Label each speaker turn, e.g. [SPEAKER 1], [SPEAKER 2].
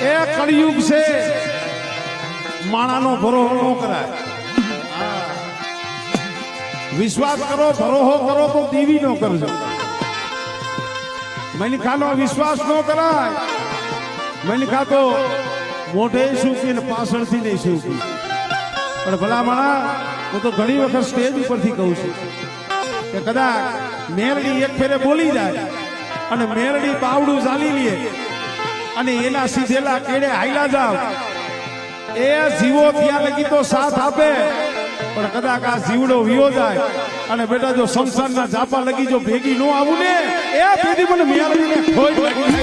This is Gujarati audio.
[SPEAKER 1] એ કળિયુગ છે. માણાનો ભરોહો ન કરાય. વિશ્વાસ કરો, ભરોહો કરો તો દેવી નો કરજો. મનખાનો વિશ્વાસ ન કરાય. મનખા તો મોઢે સૂકી ને પાછળથી નહીં સૂકી. પણ ભલા માણા, હું તો ઘણી વખત સ્ટેજ ઉપરથી કહું છું કે કદાચ મેરડી એક ફેરે બોલી જાય અને મેરડી બાવડું ચાલી લે. અને એના સીધેલા કેડે હાઈલા જાવ. એ જીવો ત્યાં લગી તો સાથ આપે. પણ કદાચ આ જીવડો વિયો જાય. અને બેટા, જો સંસારના જાપા લગી જો ભેગી ન આવું ને, એ પેલી મને મેળવીને ખોઈ.